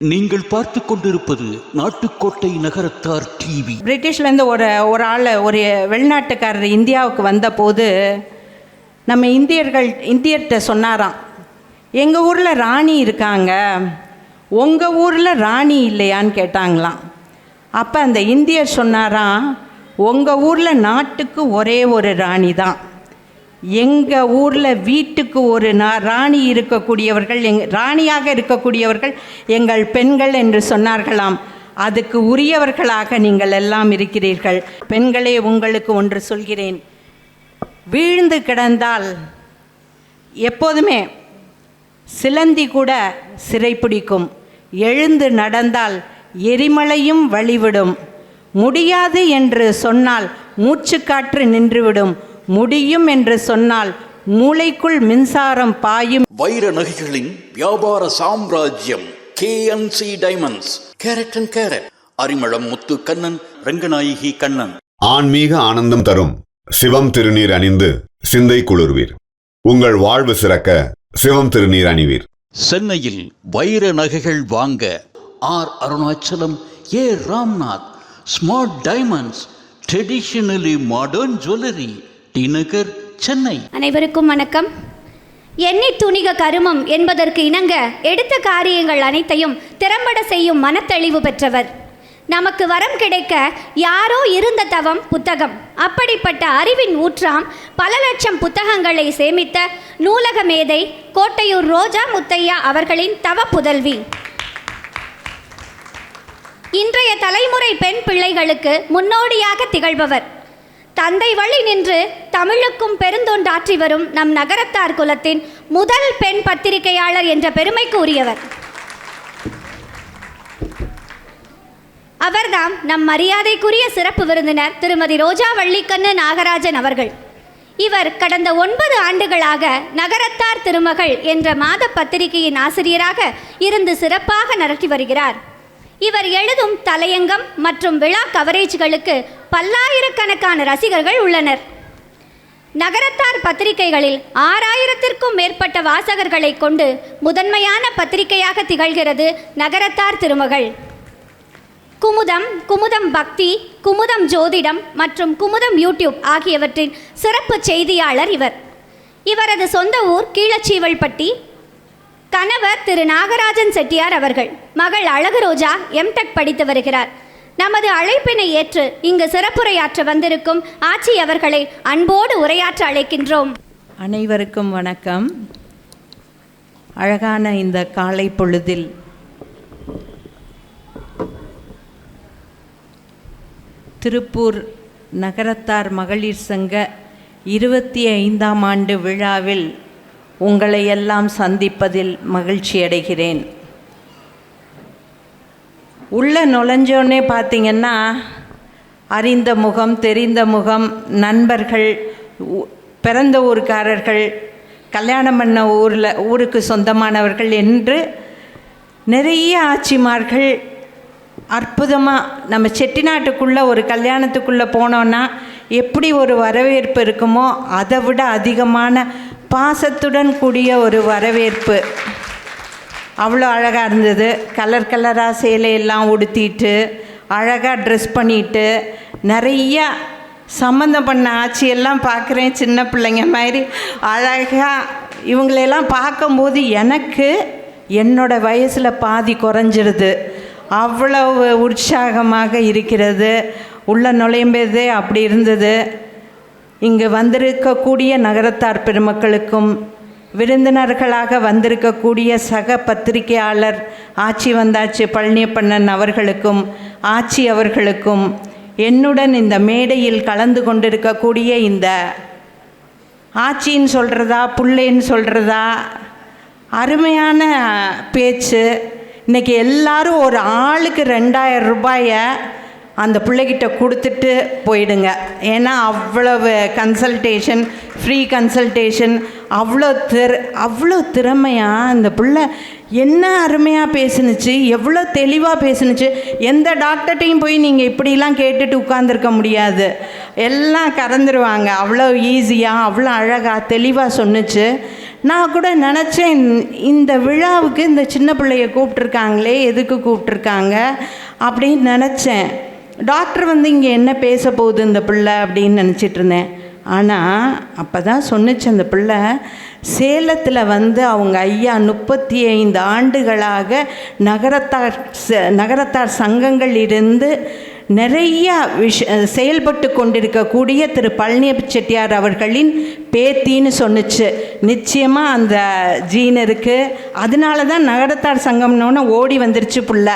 நீங்கள் பார்த்து கொண்டிருப்பது நாட்டுக்கோட்டை நகரத்தார் டிவி. பிரிட்டிஷ்லேருந்து ஒரு ஒரு ஆள் ஒரு வெளிநாட்டுக்காரர் இந்தியாவுக்கு வந்தபோது நம்ம இந்தியர்கள் இந்தியர்கிட்ட சொன்னாராம் எங்கள் ஊரில் ராணி இருக்காங்க உங்கள் ஊரில் ராணி இல்லையான்னு கேட்டாங்களாம். அப்போ அந்த இந்தியர் சொன்னாராம் உங்கள் ஊரில் நாட்டுக்கு ஒரே ஒரு ராணி தான் எங்கள் ஊரில் வீட்டுக்கு ஒரு நா ராணி இருக்கக்கூடியவர்கள் எங் ராணியாக இருக்கக்கூடியவர்கள் எங்கள் பெண்கள் என்று சொன்னார்களாம். அதுக்கு உரியவர்களாக நீங்கள் எல்லாம் இருக்கிறீர்கள். பெண்களே உங்களுக்கு ஒன்று சொல்கிறேன். வீழ்ந்து கிடந்தால் எப்போதுமே சிலந்தி கூட சிறைப்பிடிக்கும். எழுந்து நடந்தால் எரிமலையும் வழிவிடும். முடியாது என்று சொன்னால் மூச்சுக்காற்று நின்றுவிடும். முடியும் என்று சொன்னால் மூளைக்குள் மின்சாரம் பாயும். வைர நகைகளின் வியாபார சாம்ராஜ்யம் KNC diamonds carat and carat Arimalam Muthu Kannan Ranganayaki Kannan. ஆன்மீக ஆனந்தம் தரும் சிவம் திருநீர் அணிந்து சிந்தை குளிர்வீர். உங்கள் வாழ்வு சிறக்க சிவம் திருநீர் அணிவீர். சென்னையில் வைர நகைகள் வாங்க R Arunachalam A Ramnath smart diamonds traditionally modern jewellery T Nagar Chennai. அனைவருக்கும் வணக்கம். எண்ணி துணிக கருமம் என்பதற்கு இணங்க எடுத்த காரியங்கள் அனைத்தையும் திறம்பட செய்யும் மனத்தெளிவு பெற்றவர். நமக்கு வரம் கிடைக்க யாரோ இருந்த தவம் புத்தகம். அப்படிப்பட்ட அறிவின் ஊற்றாம் பல லட்சம் புத்தகங்களை சேமித்த நூலக மேதை கோட்டையூர் ரோஜா முத்தையா அவர்களின் தவ புதல்வி. இன்றைய தலைமுறை பெண் பிள்ளைகளுக்கு முன்னோடியாக திகழ்பவர். தந்தை வழி நின்று தமிழுக்கும் பெருந்தொண்டாற்றி வரும் நம் நகரத்தார் குலத்தின் முதல் பெண் பத்திரிகையாளர் என்ற பெருமைக்கு உரியவர் அவர்தாம் நம் மரியாதைக்குரிய சிறப்பு விருந்தினர் திருமதி ரோஜா வள்ளிக்கண்ணு நாகராஜன் அவர்கள். இவர் கடந்த ஒன்பது ஆண்டுகளாக நகரத்தார் திருமகள் என்ற மாத பத்திரிகையின் ஆசிரியராக இருந்து சிறப்பாக நடத்தி வருகிறார். இவர் எழுதும் தலையங்கம் மற்றும் விழா கவரேஜ்களுக்கு பல்லாயிரக்கணக்கான ரசிகர்கள் உள்ளனர். நகரத்தார் பத்திரிகைகளில் ஆறாயிரத்திற்கும் மேற்பட்ட வாசகர்களை கொண்டு முதன்மையான பத்திரிகையாக திகழ்கிறது நகரத்தார் திருமகள். குமுதம் குமுதம் பக்தி குமுதம் ஜோதிடம் மற்றும் குமுதம் யூடியூப் ஆகியவற்றின் சிறப்பு செய்தியாளர் இவர். இவரது சொந்த ஊர் கீழச்சீவல்பட்டி. கணவர் திரு நாகராஜன் செட்டியார் அவர்கள். மகள் அழகு ரோஜா எம்டெக் படித்து வருகிறார். நமது அழைப்பினை ஏற்று இங்கு சிறப்புரையாற்ற வந்திருக்கும் ஆட்சி அவர்களை அன்போடு உரையாற்ற அழைக்கின்றோம். அனைவருக்கும் வணக்கம். அழகான இந்த காலை பொழுதில் திருப்பூர் நகரத்தார் மகளிர் சங்க இருபத்தி ஐந்தாம் ஆண்டு விழாவில் உங்களை எல்லாம் சந்திப்பதில் மகிழ்ச்சி அடைகிறேன் உள்ளே நுழைஞ்சோடனே பார்த்தீங்கன்னா அறிந்த முகம் தெரிந்த முகம் நண்பர்கள் பிறந்த ஊருக்காரர்கள் கல்யாணம் பண்ண ஊரில் ஊருக்கு சொந்தமானவர்கள் என்று நிறைய ஆட்சிமார்கள் அற்புதமாக நம்ம செட்டிநாட்டுக்குள்ளே ஒரு கல்யாணத்துக்குள்ளே போனோன்னா எப்படி ஒரு வரவேற்பு இருக்குமோ அதை விட அதிகமான பாசத்துடன் கூடிய ஒரு வரவேற்பு. அவ்வளோ அழகாக இருந்தது. கலர் கலராக சேலையெல்லாம் உடுத்திட்டு அழகாக ட்ரெஸ் பண்ணிட்டு நிறையா சம்மந்தம் பண்ண ஆட்சியெல்லாம் பார்க்குறேன் சின்ன பிள்ளைங்க மாதிரி. அழகாக இவங்களையெல்லாம் பார்க்கும்போது எனக்கு என்னோடய வயசில் பாதி குறைஞ்சிருது. அவ்வளவு உற்சாகமாக இருக்கிறது. உள்ளே நுழையும்போதே அப்படி இருந்தது. இங்கு வந்திருக்கக்கூடிய நகரத்தார் பெருமக்களுக்கும் விருந்தினர்களாக வந்திருக்கக்கூடிய சக பத்திரிகையாளர் ஆட்சி வந்தாச்சு பழனியப்பண்ணன் அவர்களுக்கும் ஆட்சி அவர்களுக்கும். என்னுடன் இந்த மேடையில் கலந்து கொண்டிருக்கக்கூடிய இந்த ஆச்சின்னு சொல்கிறதா புள்ளேன்னு சொல்கிறதா அருமையான பேச்சு. இன்றைக்கி எல்லாரும் ஒரு ஆளுக்கு ரெண்டாயிரம் ரூபாயை அந்த பிள்ளைகிட்ட கொடுத்துட்டு போயிடுங்க. ஏன்னா அவ்வளவு கன்சல்டேஷன் ஃப்ரீ கன்சல்டேஷன் அவ்வளோ திற அவ்வளோ திறமையாக அந்த பிள்ளை என்ன அருமையாக பேசுனுச்சு எவ்வளோ தெளிவாக பேசுனுச்சு. எந்த டாக்டர்கிட்டையும் போய் நீங்கள் இப்படிலாம் கேட்டுட்டு உட்காந்துருக்க முடியாது. எல்லாம் கறந்துருவாங்க. அவ்வளோ ஈஸியாக அவ்வளோ அழகாக தெளிவாக சொன்னுச்சு. நான் கூட நினச்சேன் இந்த விழாவுக்கு இந்த சின்ன பிள்ளைய கூப்பிட்ருக்காங்களே எதுக்கு கூப்பிட்ருக்காங்க அப்படின்னு நினச்சேன். டாக்டர் வந்து இங்கே என்ன பேச போகுது இந்த பிள்ளை அப்படின்னு நினச்சிட்டு இருந்தேன். ஆனால் அப்போ தான் சொன்னுச்சு அந்த பிள்ளை சேலத்தில் வந்து அவங்க ஐயா முப்பத்தி ஐந்து ஆண்டுகளாக நகரத்தார் ச- நகரத்தார் சங்கங்கள் இருந்து நிறைய விஷ செயல்பட்டு கொண்டிருக்கக்கூடிய திரு பழனியப்ப செட்டியார் அவர்களின் பேத்தின்னு சொன்னுச்சு. நிச்சயமாக அந்த ஜீன் இருக்குது அதனால தான் நகரத்தார் சங்கம்னோன்னு ஓடி வந்துருச்சு புள்ள.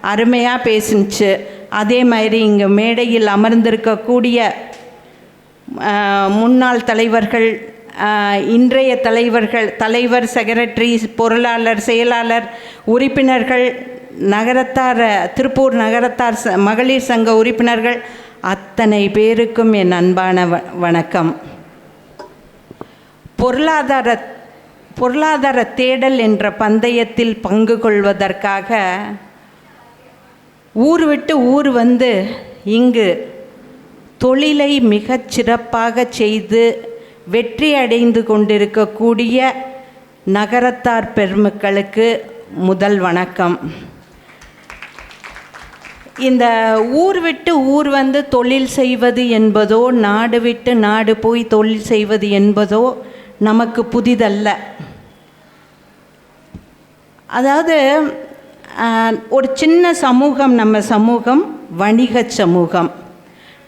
அருமையாக பேசுனுச்சு. அதே மாதிரி இங்கே மேடையில் அமர்ந்திருக்கக்கூடிய முன்னாள் தலைவர்கள் இன்றைய தலைவர்கள் தலைவர் செக்ரட்டரி பொருளாளர் செயலாளர் உறுப்பினர்கள் நகரத்தார் திருப்பூர் நகரத்தார் ச- மகளிர் சங்க உறுப்பினர்கள் அத்தனை பேருக்கும் என் அன்பான வ- வணக்கம். பொருளாதார பொருளாதார தேடல் என்ற பந்தயத்தில் பங்கு கொள்வதற்காக ஊர் விட்டு ஊர் வந்து இங்கு தொழிலை மிகச் சிறப்பாக செய்து வெற்றி அடைந்து கொண்டிருக்கக்கூடிய நகரத்தார் பெருமக்களுக்கு முதல் வணக்கம். இந்த ஊர் விட்டு ஊர் வந்து தொழில் செய்வது என்பதோ நாடு விட்டு நாடு போய் தொழில் செய்வது என்பதோ நமக்கு புதிதல்ல. அதாவது ஒரு சின்ன சமூகம் நம்ம சமூகம் வணிக சமூகம்.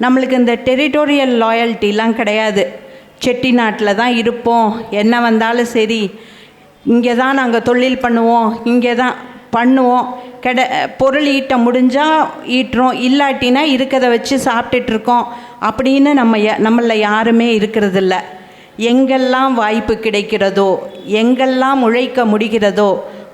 நம்மளுக்கு இந்த டெரிட்டோரியல் லாயல்ட்டிலாம் கிடையாது. செட்டிநாட்டில் தான் இருப்போம். என்ன வந்தாலும் சரி இங்கே தான் நாங்கள் தொழில் பண்ணுவோம். இங்கே தான் பண்ணுவோம். கெட பொருள் ஈட்ட முடிஞ்சால் ஈட்டுறோம். இல்லாட்டினா இருக்கிறத வச்சு சாப்பிட்டுட்ருக்கோம் அப்படின்னு நம்ம நம்மள யாருமே இருக்கிறதில்ல. எங்கெல்லாம் வாய்ப்பு கிடைக்கிறதோ எங்கெல்லாம் உழைக்க முடிகிறதோ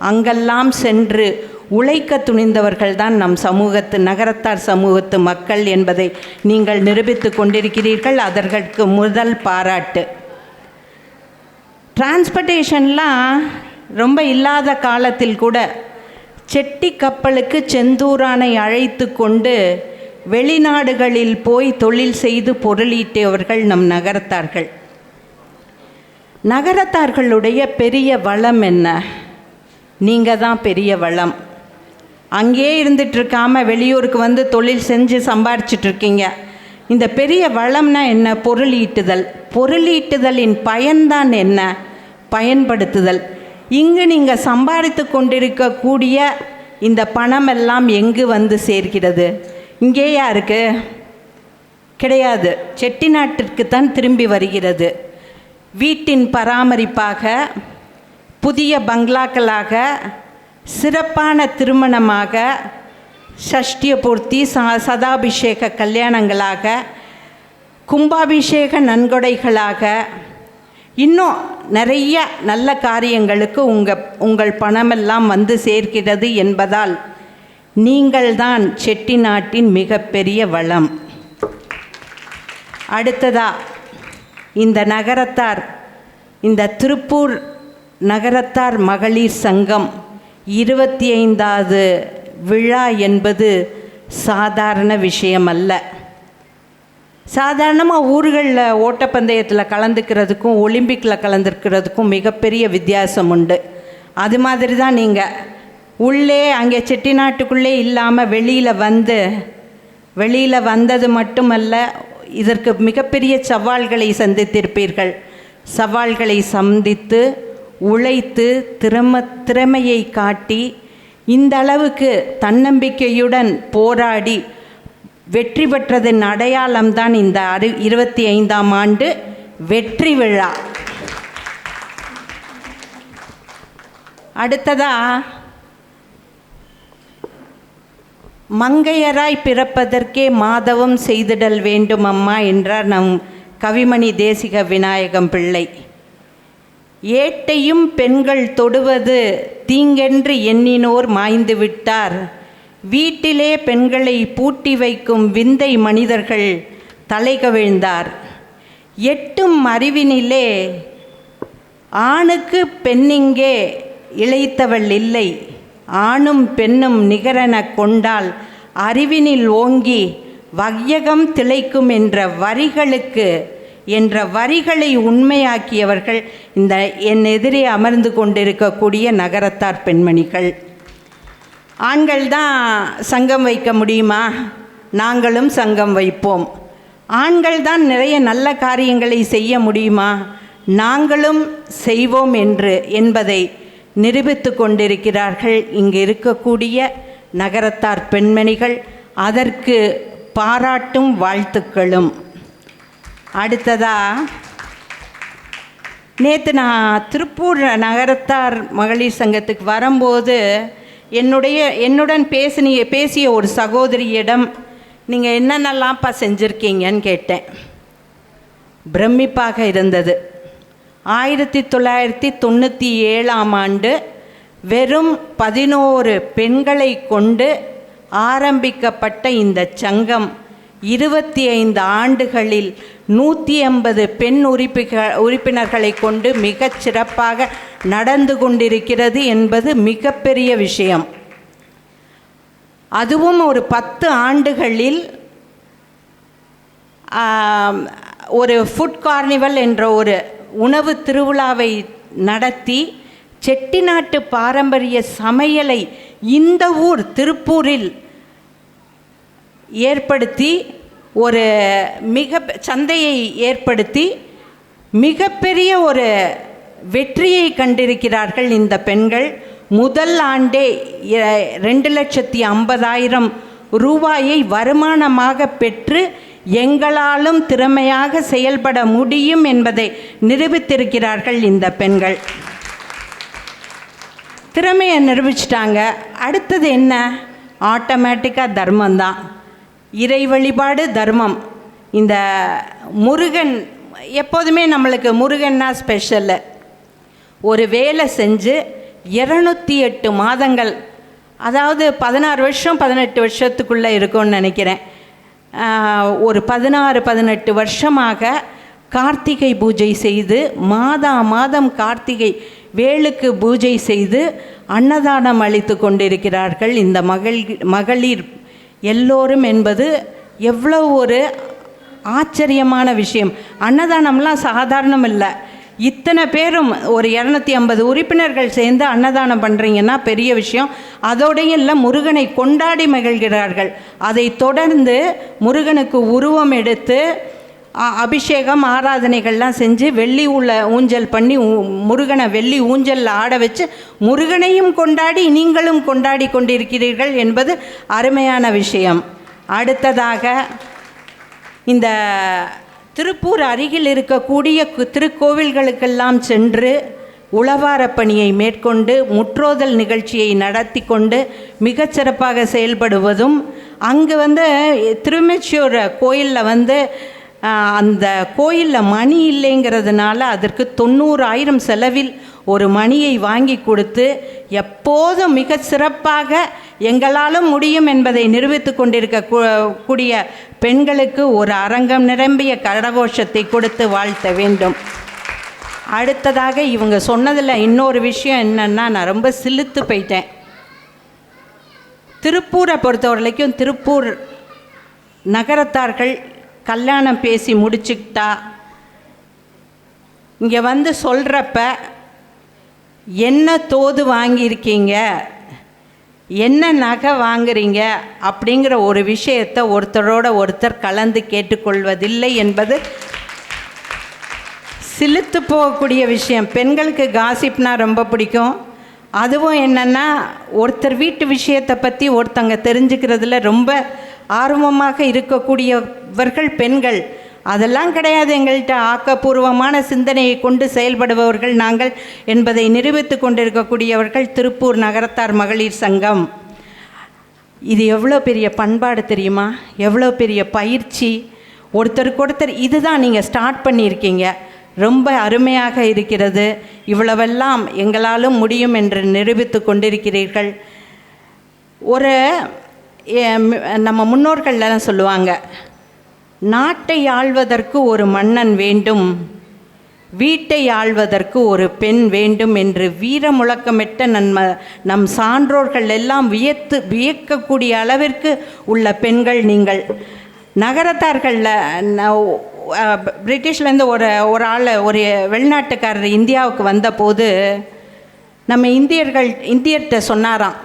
அங்கெல்லாம் சென்று உழைக்க துணிந்தவர்கள் தான் நம் சமூகத்து நகரத்தார் சமூகத்து மக்கள் என்பதை நீங்கள் நிரூபித்து கொண்டிருக்கிறீர்கள். அதற்கு முதல் பாராட்டு. டிரான்ஸ்போர்ட்டேஷன்லாம் ரொம்ப இல்லாத காலத்தில் கூட செட்டி கப்பலுக்கு செந்தூரானை அழைத்து கொண்டு வெளிநாடுகளில் போய் தொழில் செய்து பொருளீட்டியவர்கள் நம் நகரத்தார்கள். நகரத்தார்களுடைய பெரிய வளம் என்ன? நீங்கள் தான் பெரிய வளம். அங்கேயே இருந்துட்டு இருக்காம வெளியூருக்கு வந்து தொழில் செஞ்சு சம்பாரிச்சிட்டு இருக்கீங்க இந்த பெரிய வளம்னா என்ன? பொருளீட்டுதல். பொருளீட்டுதலின் பயன்தான் என்ன? பயன்படுத்துதல். இங்கு நீங்கள் சம்பாதித்து கொண்டிருக்கக்கூடிய இந்த பணம் எல்லாம் எங்கு வந்து சேர்கிறது? இங்கேயா யாருக்கு கிடையாது. செட்டிநாட்டிற்கு தான் திரும்பி வருகிறது. வீட்டின் பராமரிப்பாக புதிய பங்களாக்களாக சிறப்பான திருமணமாக சஷ்டியபூர்த்தி ச சதாபிஷேக கல்யாணங்களாக கும்பாபிஷேக நன்கொடைகளாக. இன்னும் நிறைய நல்ல காரியங்களுக்கு உங்கள் உங்கள் பணமெல்லாம் வந்து சேர்க்கிறது என்பதால் நீங்கள்தான் செட்டிநாட்டின் மிகப்பெரிய வளம். அடுத்ததா இந்த நகரத்தார் இந்த திருப்பூர் நகரத்தார் மகளிர் சங்கம். இருபத்தி ஐந்தாவது விழா என்பது சாதாரண விஷயம் அல்ல சாதாரணமாக ஊர்களில் ஓட்டப்பந்தயத்தில் கலந்துக்கிறதுக்கும் ஒலிம்பிக்கில் கலந்துருக்கிறதுக்கும் மிகப்பெரிய வித்தியாசம் உண்டு. அது மாதிரி தான் நீங்கள் உள்ளே அங்கே செட்டிநாட்டுக்குள்ளே இல்லாமல் வெளியில் வந்து வெளியில் வந்தது மட்டுமல்ல இதற்கு மிகப்பெரிய சவால்களை சந்தித்திருப்பீர்கள். சவால்களை சந்தித்து உழைத்து திறம திறமையை காட்டி இந்த அளவுக்கு தன்னம்பிக்கையுடன் போராடி வெற்றி பெற்றதன் அடையாளம்தான் இந்த அறு இருபத்தி ஐந்தாம் ஆண்டு வெற்றி விழா. அடுத்ததா மங்கையராய் பிறப்பதற்கே மாதவம் செய்திடல் வேண்டும் அம்மா என்றார் நம் கவிமணி தேசிக விநாயகம் பிள்ளை. ஏட்டையும் பெண்கள் தொடுவது தீங்கென்று எண்ணினோர் மாய்ந்து விட்டார். வீட்டிலே பெண்களை பூட்டி வைக்கும் விந்தை மனிதர்கள் தலைகவிழ்ந்தார் எட்டும் அறிவினிலே ஆணுக்கு பெண்ணிங்கே இழைத்தவள் இல்லை. ஆணும் பெண்ணும் நிகரென கொண்டால் அறிவினில் ஓங்கி வையகம் திளைக்கும் என்ற வரிகளுக்கு என்ற வரிகளை உண்மையாக்கியவர்கள் இந்த என் எதிரே அமர்ந்து கொண்டிருக்கக்கூடிய நகரத்தார் பெண்மணிகள். ஆண்கள் தான் சங்கம் வைக்க முடியுமா? நாங்களும் சங்கம் வைப்போம். ஆண்கள் தான் நிறைய நல்ல காரியங்களை செய்ய முடியுமா? நாங்களும் செய்வோம் என்று என்பதை நிரூபித்து கொண்டிருக்கிறார்கள் இங்கு இருக்கக்கூடிய நகரத்தார் பெண்மணிகள். அதற்கு பாராட்டும் வாழ்த்துக்களும். அடுத்ததா நேற்று நான் திருப்பூர் நகரத்தார் மகளிர் சங்கத்துக்கு வரும்போது என்னுடைய என்னுடன் பேசினிய பேசிய ஒரு சகோதரியிடம் நீங்கள் என்னென்னலாம்ப்பா செஞ்சுருக்கீங்கன்னு கேட்டேன். பிரமிப்பாக இருந்தது. ஆயிரத்தி தொள்ளாயிரத்தி தொண்ணூற்றி ஏழாம் ஆண்டு வெறும் பதினோரு பெண்களை கொண்டு ஆரம்பிக்கப்பட்ட இந்த சங்கம். இருபத்தி ஐந்து ஆண்டுகளில் நூற்றி ஐம்பது பெண் உறுப்பிக உறுப்பினர்களை கொண்டு மிகச் சிறப்பாக நடந்து கொண்டிருக்கிறது என்பது மிகப்பெரிய விஷயம். அதுவும் ஒரு பத்து ஆண்டுகளில் ஒரு ஃபுட் கார்னிவல் என்ற ஒரு உணவு திருவிழாவை நடத்தி செட்டிநாட்டு பாரம்பரிய சமையலை இந்த ஊர் திருப்பூரில் ஏற்படுத்தி ஒரு மிக சந்தையை ஏற்படுத்தி மிகப்பெரிய ஒரு வெற்றியை கண்டிருக்கிறார்கள் இந்த பெண்கள். முதல் ஆண்டே ரெண்டு லட்சத்தி ஐம்பதாயிரம் ரூபாயை வருமானமாக பெற்று எங்களாலும் திறமையாக செயல்பட முடியும் என்பதை நிரூபித்திருக்கிறார்கள் இந்த பெண்கள். திறமையை நிரூபிச்சிட்டாங்க. அடுத்தது என்ன? ஆட்டோமேட்டிக்காக தர்மம்தான். இறை வழிபாடு தர்மம். இந்த முருகன் எப்போதுமே நம்மளுக்கு முருகன்னா ஸ்பெஷலு ஒரு வேலை செஞ்சு இரநூத்தி எட்டு மாதங்கள் அதாவது பதினாறு வருஷம் பதினெட்டு வருஷத்துக்குள்ளே இருக்கும்னு நினைக்கிறேன். ஒரு பதினாறு பதினெட்டு வருஷமாக கார்த்திகை பூஜை செய்து மாதா மாதம் கார்த்திகை வேலுக்கு பூஜை செய்து அன்னதானம் அளித்து கொண்டிருக்கிறார்கள் இந்த மகள் மகளிர் எல்லோரும் என்பது எவ்வளோ ஒரு ஆச்சரியமான விஷயம். அன்னதானம்லாம் சாதாரணம் இல்லை. இத்தனை பேரும் ஒரு இரநூத்தி ஐம்பது உறுப்பினர்கள் சேர்ந்து அன்னதானம் பண்ணுறீங்கன்னா பெரிய விஷயம். அதோடைய இல்லை முருகனை கொண்டாடி மகிழ்கிறார்கள். அதை தொடர்ந்து முருகனுக்கு உருவம் எடுத்து அபிஷேகம் ஆராதனைகள்லாம் செஞ்சு வெள்ளி உள்ள ஊஞ்சல் பண்ணி முருகனை வெள்ளி ஊஞ்சலில் ஆட வச்சு முருகனையும் கொண்டாடி நீங்களும் கொண்டாடி கொண்டிருக்கிறீர்கள் என்பது அருமையான விஷயம். அடுத்ததாக இந்த திருப்பூர் அருகில் இருக்கக்கூடிய திருக்கோவில்களுக்கெல்லாம் சென்று உளவாரப் பணியை மேற்கொண்டு முற்றோதல் நிகழ்ச்சியை நடத்தி கொண்டு மிகச்சிறப்பாக செயல்படுவதும் அங்கு வந்து திருமெச்சூர் கோயிலில் வந்து அந்த கோயிலில் மணி இல்லைங்கிறதுனால அதற்கு தொண்ணூறாயிரம் செலவில் ஒரு மணியை வாங்கி கொடுத்து எப்போதும் மிக சிறப்பாக எங்களாலும் முடியும் என்பதை நிரூபித்து கொண்டிருக்க கூடிய பெண்களுக்கு ஒரு அரங்கம் நிரம்பிய கரகோஷத்தை கொடுத்து வாழ்த்த வேண்டும். அடுத்ததாக இவங்க சொன்னதில் இன்னொரு விஷயம் என்னென்னா நான் ரொம்ப சிலுத்து போயிட்டேன். திருப்பூரை பொறுத்த வரைக்கும் திருப்பூர் நகரத்தார்கள் கல்யாணம் பேசி முடிச்சுக்கிட்டா இங்கே வந்து சொல்கிறப்ப என்ன தோது வாங்கியிருக்கீங்க? என்ன நகை வாங்குறீங்க? அப்படிங்கிற ஒரு விஷயத்தை ஒருத்தரோட ஒருத்தர் கலந்து கேட்டுக்கொள்வதில்லை என்பது சிலுத்து போகக்கூடிய விஷயம். பெண்களுக்கு காசிப்னா ரொம்ப பிடிக்கும். அதுவும் என்னென்னா ஒருத்தர் வீட்டு விஷயத்தை பற்றி ஒருத்தங்க தெரிஞ்சுக்கிறதுல ரொம்ப ஆர்வமாக இருக்கக்கூடியவர்கள் பெண்கள். அதெல்லாம் கிடையாது. எங்கள்கிட்ட ஆக்கப்பூர்வமான சிந்தனையை கொண்டு செயல்படுபவர்கள் நாங்கள் என்பதை நிரூபித்து கொண்டிருக்கக்கூடியவர்கள் திருப்பூர் நகரத்தார் மகளிர் சங்கம். இது எவ்வளோ பெரிய பண்பாடு தெரியுமா? எவ்வளோ பெரிய பயிற்சி? ஒருத்தருக்கு ஒருத்தர் இதுதான் நீங்கள் ஸ்டார்ட் பண்ணியிருக்கீங்க. ரொம்ப அருமையாக இருக்கிறது. இவ்வளவெல்லாம் எங்களாலும் முடியும் என்று நிரூபித்து கொண்டிருக்கிறீர்கள். ஒரு நம்ம முன்னோர்கள்லாம் சொல்லுவாங்க நாட்டை ஆள்வதற்கு ஒரு மன்னன் வேண்டும் வீட்டை ஆள்வதற்கு ஒரு பெண் வேண்டும் என்று வீர முழக்கமிட்ட நன்ம நம் சான்றோர்கள் எல்லாம் வியத்து வியக்கக்கூடிய அளவிற்கு உள்ள பெண்கள் நீங்கள். நகரத்தார்களில் பிரிட்டிஷ்லேருந்து ஒரு ஒரு ஆள் ஒரு வெளிநாட்டுக்காரர் இந்தியாவுக்கு வந்தபோது நம்ம இந்தியர்கள் இந்தியர்கிட்ட சொன்னாராம்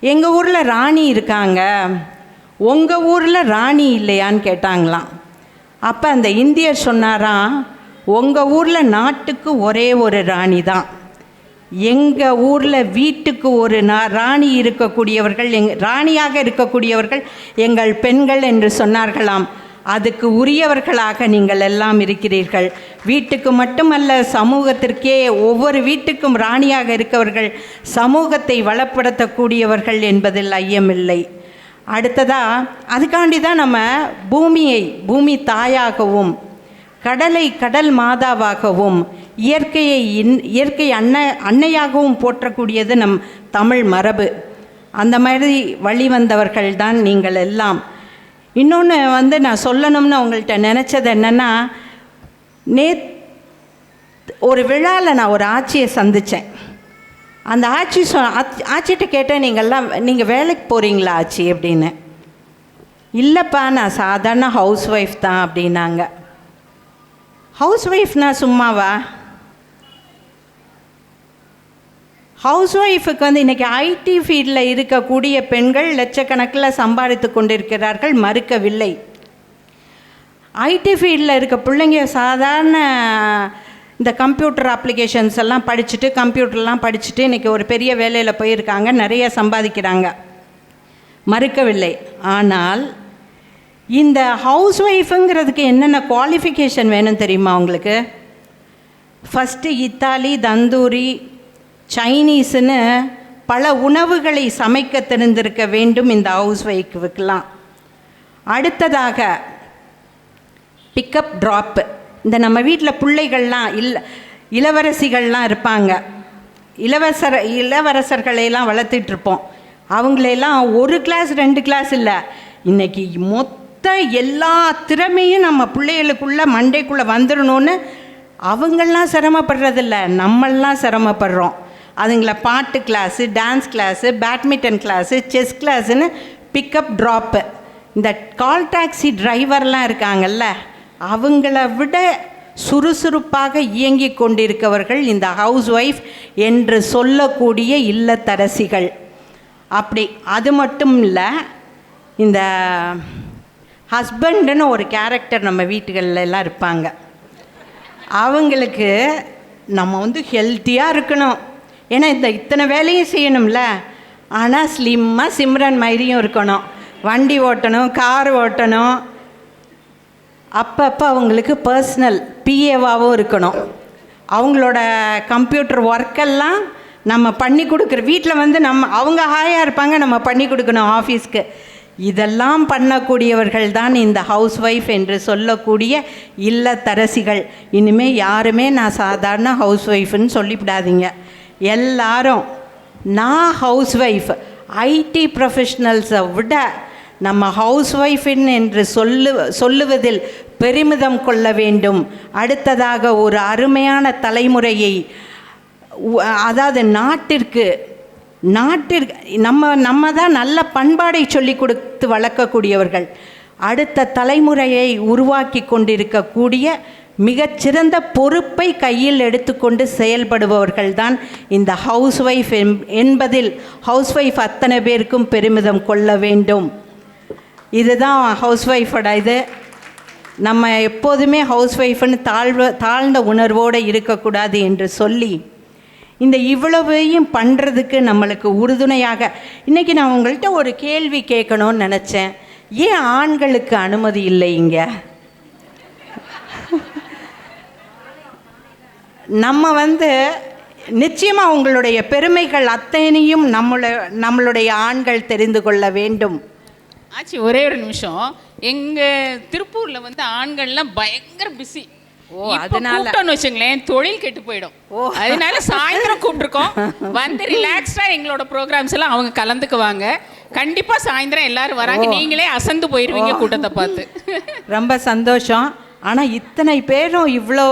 எங்கள் ஊரில் ராணி இருக்காங்க. உங்கள் ஊரில் ராணி இல்லையான்னு கேட்டாங்களாம். அப்போ அந்த இந்தியர் சொன்னாராம் உங்கள் ஊரில் நாட்டுக்கு ஒரே ஒரு ராணி தான் எங்கள் ஊரில் வீட்டுக்கு ஒரு நா ராணி இருக்கக்கூடியவர்கள் எங் ராணியாக இருக்கக்கூடியவர்கள் எங்கள் பெண்கள் என்று சொன்னார்களாம். அதுக்கு உரியவர்களாக நீங்கள் எல்லாம் இருக்கிறீர்கள். வீட்டுக்கு மட்டுமல்ல சமூகத்திற்கே ஒவ்வொரு வீட்டுக்கும் ராணியாக இருக்கவர்கள் சமூகத்தை வளப்படுத்தக்கூடியவர்கள் என்பதில் ஐயமில்லை. அடுத்ததாக அதுக்காண்டி தான் நம்ம பூமியை பூமி தாயாகவும் கடலை கடல் மாதாவாகவும் இயற்கையை இன் இயற்கை அன்ன அன்னையாகவும் போற்றக்கூடியது நம் தமிழ் மரபு. அந்த மாதிரி வழி வந்தவர்கள் தான் நீங்கள் எல்லாம். இன்னொன்று வந்து நான் சொல்லணும்னு உங்கள்கிட்ட நினச்சது என்னென்னா நே ஒரு விழாவில் நான் ஒரு ஆட்சியை சந்தித்தேன் அந்த ஆட்சி சொ ஆட்சிகிட்ட கேட்டேன் நீங்கள்லாம் நீங்கள் வேலைக்கு போகிறீங்களா ஆச்சி? அப்படின்னு. இல்லைப்பா நான் சாதாரண ஹவுஸ் ஒய்ஃப் தான் அப்படின்னாங்க. ஹவுஸ் ஒய்ஃப்னா சும்மாவா? ஹவுஸ் ஒய்ஃபுக்கு வந்து இன்றைக்கி ஐடி ஃபீல்டில் இருக்கக்கூடிய பெண்கள் லட்சக்கணக்கில் சம்பாதித்து கொண்டிருக்கிறார்கள் மறுக்கவில்லை. ஐடி ஃபீல்டில் இருக்க பிள்ளைங்க சாதாரண இந்த கம்ப்யூட்டர் அப்ளிகேஷன்ஸ் எல்லாம் படிச்சுட்டு கம்ப்யூட்டர்லாம் படிச்சுட்டு இன்றைக்கி ஒரு பெரிய வேலையில் போயிருக்காங்க நிறைய சம்பாதிக்கிறாங்க. மறுக்கவில்லை. ஆனால் இந்த ஹவுஸ் ஒய்ஃபுங்கிறதுக்கு என்னென்ன குவாலிஃபிகேஷன் வேணும் தெரியுமா உங்களுக்கு? ஃபஸ்ட்டு இத்தாலி தந்தூரி சைனீஸுன்னு பல உணவுகளை சமைக்க தெரிந்திருக்க வேண்டும் இந்த ஹவுஸ் ஒய்ஃபுக்கெலாம் அடுத்ததாக பிக்கப் ட்ராப்பு இந்த நம்ம வீட்டில் பிள்ளைகள்லாம் இல்லை இளவரசிகள்லாம் இருப்பாங்க. இளவரசர் இளவரசர்களையெல்லாம் வளர்த்துட்ருப்போம் அவங்களையெல்லாம் ஒரு கிளாஸ் ரெண்டு கிளாஸ் இல்லை. இன்னைக்கு மொத்த எல்லா திறமையும் நம்ம பிள்ளைகளுக்குள்ளே மண்டைக்குள்ளே வந்துடணும்னு அவங்களாம் சிரமப்படுறதில்ல. நம்மளாம் சிரமப்படுறோம். அதுங்களை பாட்டு class dance class badminton class chess கிளாஸுன்னு pickup drop இந்த கால் டாக்ஸி டிரைவர்லாம் இருக்காங்கல்ல அவங்கள விட சுறுசுறுப்பாக இயங்கி கொண்டிருக்கவர்கள் இந்த ஹவுஸ் ஒய்ஃப் என்று சொல்லக்கூடிய இல்லத்தரசிகள். அப்படி அது மட்டும் இல்லை இந்த ஹஸ்பண்டுன்னு ஒரு கேரக்டர் நம்ம வீட்டுகளில் எல்லாம் இருப்பாங்க. அவங்களுக்கு நம்ம வந்து ஹெல்த்தியாக இருக்கணும். ஏன்னா இந்த இத்தனை வேலையும் செய்யணும்ல. ஆனால் ஸ்லிம்மாக சிம்ரன் மாதிரியும் இருக்கணும். வண்டி ஓட்டணும் கார் ஓட்டணும். அப்பப்போ அவங்களுக்கு பர்சனல் பிஏவாகவும் இருக்கணும். அவங்களோட கம்ப்யூட்டர் ஒர்க்கெல்லாம் நம்ம பண்ணி கொடுக்குற வீட்டில் வந்து நம்ம அவங்க ஹாயாக இருப்பாங்க நம்ம பண்ணி கொடுக்கணும் ஆஃபீஸ்க்கு இதெல்லாம் பண்ணக்கூடியவர்கள் தான் இந்த ஹவுஸ் ஒய்ஃப் என்று சொல்லக்கூடிய இல்லத்தரசிகள். இனிமேல் யாருமே நான் சாதாரண ஹவுஸ் ஒய்ஃப்னு சொல்லிவிடாதீங்க. எல்லாரும் நான் ஹவுஸ் ஒய்ஃப் ஐடி ப்ரொஃபஷ்னல்ஸை விட நம்ம ஹவுஸ் ஒய்ஃபின் என்று சொல்லு சொல்லுவதில் பெருமிதம் கொள்ள வேண்டும். அடுத்ததாக ஒரு அருமையான தலைமுறையை அதாவது நாட்டிற்கு நாட்டிற்கு நம்ம நம்ம தான் நல்ல பண்பாடை சொல்லிக் கொடுத்து வளர்க்கக்கூடியவர்கள். அடுத்த தலைமுறையை உருவாக்கி கொண்டிருக்கக்கூடிய மிகச்சிறந்த பொறுப்பை கையில் எடுத்துக்கொண்டு செயல்படுபவர்கள்தான் இந்த ஹவுஸ் ஒய்ஃப் என்பதில் ஹவுஸ் ஒய்ஃப் அத்தனை பேருக்கும் பெருமிதம் கொள்ள வேண்டும். இதுதான் ஹவுஸ் ஒய்ஃபோட இது. நம்ம எப்போதுமே ஹவுஸ் ஒய்ஃப்னு தாழ்வ தாழ்ந்த உணர்வோடு இருக்கக்கூடாது என்று சொல்லி இந்த இவ்வளவையும் பண்ணுறதுக்கு நம்மளுக்கு உறுதுணையாக இன்றைக்கி நான் உங்கள்கிட்ட ஒரு கேள்வி கேட்கணும்னு நினச்சேன். ஏன் ஆண்களுக்கு அனுமதி இல்லை இங்கே? நம்ம வந்து நிச்சயமாக உங்களுடைய பெருமைகள் அத்தனையும் நம்மள நம்மளுடைய ஆண்கள் தெரிந்து கொள்ள வேண்டும். ஆச்சு ஒரே ஒரு நிமிஷம். எங்க திருப்பூர்ல வந்து ஆண்கள்லாம் பயங்கர பிஸி ஓ, அதனால. வச்சுங்களேன் தொழில் கெட்டு போயிடும். ஓ. அதனால சாயந்தரம் கூப்பிட்டுருக்கோம் வந்து ரிலாக்ஸ்டா எங்களோட ப்ரோக்ராம்ஸ் எல்லாம் அவங்க கலந்துக்குவாங்க. கண்டிப்பா சாயந்தரம் எல்லாரும் வராங்க. நீங்களே அசந்து போயிருவீங்க கூட்டத்தை பார்த்து. ரொம்ப சந்தோஷம். ஆனால் இத்தனை பேரும் இவ்வளோ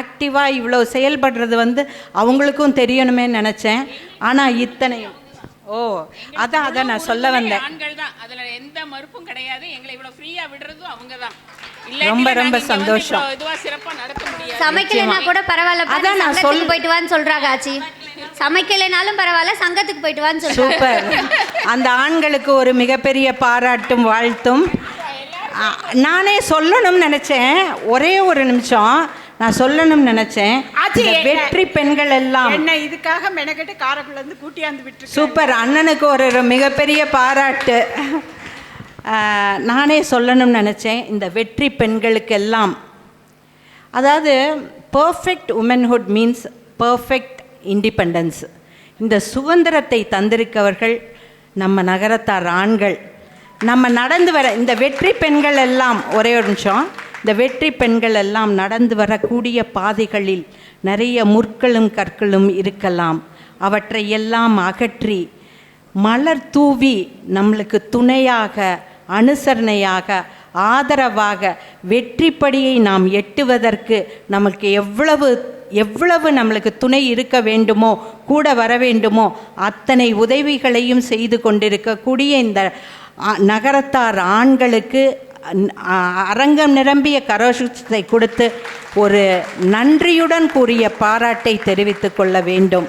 ஆக்டிவாக இவ்வளோ செயல்படுறது வந்து அவங்களுக்கும் தெரியணுமே நினச்சேன். ஆனால் இத்தனையும் ஓ அதான் அதான் நான் சொல்ல வந்தேன். ஆண்கள் தான் அதுல எந்த மறுப்பும் கிடையாது. எங்களை இவ்வளவு ஃப்ரீயா விடுறதும் அவங்க தான் ரொம்ப, ரொம்ப சந்தோஷம். சமைக்கலைன்னா கூட பரவாயில்ல பாரு, அதான் நான் சங்கத்துக்கு சொல்- போயிட்டு வான்னு சொல்றாங்க ஆச்சி. சமைக்கலைனாலும் பரவாயில்ல சங்கத்துக்கு போயிட்டு வான்னு சொல்றாங்க. சூப்பர். அந்த ஆண்களுக்கு ஒரு மிகப்பெரிய பாராட்டும் வாழ்த்தும். நானே சொல்லணும்னு நினச்சேன். ஒரே ஒரு நிமிஷம். நான் சொல்லணும்னு நினச்சேன். வெற்றி பெண்கள் எல்லாம். என்ன இதுக்காக மெனக்கெட்டு காரைக்குள்ள இருந்து கூட்டியாந்து விட்டு சூப்பர். அண்ணனுக்கு ஒரு ஒரு மிகப்பெரிய பாராட்டு. நானே சொல்லணும்னு நினச்சேன். இந்த வெற்றி பெண்களுக்கெல்லாம். அதாவது perfect womanhood means perfect independence இந்த சுதந்திரத்தை தந்திருக்கவர்கள் நம்ம நகரத்தார் ஆண்கள். நம்ம நடந்து வர இந்த வெற்றி பெண்கள் எல்லாம் ஒரே ஒரு நிமிஷம். இந்த வெற்றி பெண்கள் எல்லாம் நடந்து வரக்கூடிய பாதைகளில் நிறைய முற்களும் கற்களும் இருக்கலாம். அவற்றை எல்லாம் அகற்றி மலர் தூவி நம்மளுக்கு துணையாக அனுசரணையாக ஆதரவாக வெற்றிப்படியை நாம் எட்டுவதற்கு நமக்கு எவ்வளவு எவ்வளவு நம்மளுக்கு துணை இருக்க வேண்டுமோ கூட வர வேண்டுமோ அத்தனை உதவிகளையும் செய்து கொண்டிருக்கக்கூடிய இந்த நகரத்தார் ஆண்களுக்கு அ- அரங்கம் நிரம்பிய கரோஷத்தை கொடுத்து ஒரு நன்றியுடன் கூறிய பாராட்டை தெரிவித்து கொள்ள வேண்டும்.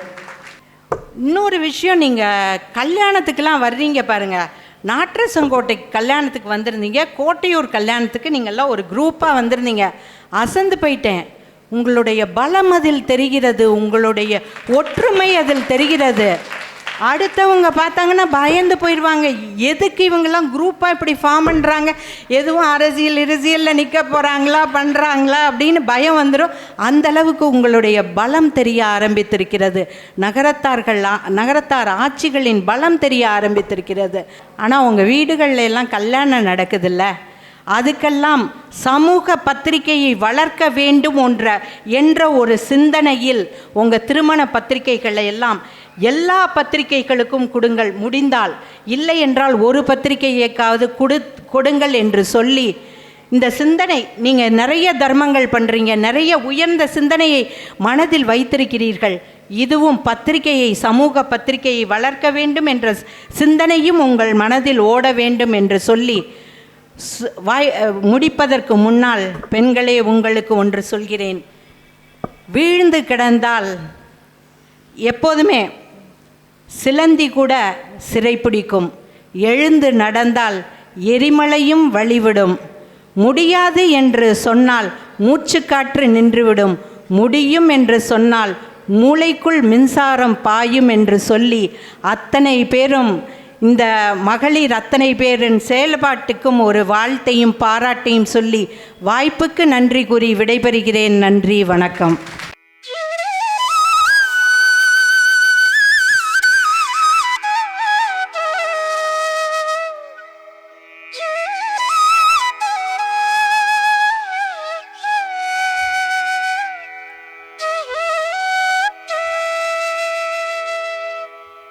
இன்னொரு விஷயம் நீங்கள் கல்யாணத்துக்கெல்லாம் வர்றீங்க பாருங்கள் நாற்றசங்கோட்டை கல்யாணத்துக்கு வந்திருந்தீங்க. கோட்டையூர் கல்யாணத்துக்கு நீங்கள்லாம் ஒரு குரூப்பாக வந்திருந்தீங்க. அசந்து போயிட்டேன். உங்களுடைய பலம் அதில் தெரிகிறது உங்களுடைய ஒற்றுமை அதில் தெரிகிறது. அடுத்தவங்க பார்த்தாங்கன்னா பயந்து போயிடுவாங்க. எதுக்கு இவங்கெல்லாம் குரூப்பாக இப்படி ஃபார்ம் பண்ணுறாங்க எதுவும் அரசியல் இரசியலில் நிற்க போகிறாங்களா பண்ணுறாங்களா அப்படின்னு பயம் வந்துடும் அந்த அளவுக்கு உங்களுடைய பலம் தெரிய ஆரம்பித்திருக்கிறது. நகரத்தார்கள் நகரத்தார் ஆட்சிகளின் பலம் தெரிய ஆரம்பித்திருக்கிறது. ஆனால் உங்கள் வீடுகள்ல எல்லாம் கல்யாணம் நடக்குதுல்ல? அதுக்கெல்லாம் சமூக பத்திரிகையை வளர்க்க வேண்டும் என்ற என்ற ஒரு சிந்தனையில் உங்கள் திருமண பத்திரிகைகளை எல்லாம் எல்லா பத்திரிகைகளுக்கும் கொடுங்கள். முடிந்தால் இல்லை என்றால் ஒரு பத்திரிகையைக்காவது கொடு கொடுங்கள் என்று சொல்லி இந்த சிந்தனை நீங்கள் நிறைய தர்மங்கள் பண்ணுறீங்க நிறைய உயர்ந்த சிந்தனையை மனதில் வைத்திருக்கிறீர்கள். இதுவும் பத்திரிகையை சமூக பத்திரிகையை வளர்க்க வேண்டும் என்ற சிந்தனையும் உங்கள் மனதில் ஓட வேண்டும் என்று சொல்லி வாய் முடிப்பதற்கு முன்னால் பெண்களே உங்களுக்கு ஒன்று சொல்கிறேன். வீழ்ந்து கிடந்தால் எப்போதுமே சிலந்தி கூட சிறைப்பிடிக்கும். எழுந்து நடந்தால் எரிமலையும் வழிவிடும். முடியாது என்று சொன்னால் மூச்சுக்காற்று நின்றுவிடும். முடியும் என்று சொன்னால் மூளைக்குள் மின்சாரம் பாயும் என்று சொல்லி அத்தனை பேரும் இந்த மகளிர் அத்தனை பேரின் செயல்பாட்டுக்கும் ஒரு வாழ்த்தையும் பாராட்டையும் சொல்லி வாய்ப்புக்கு நன்றி கூறி விடைபெறுகிறேன். நன்றி வணக்கம்.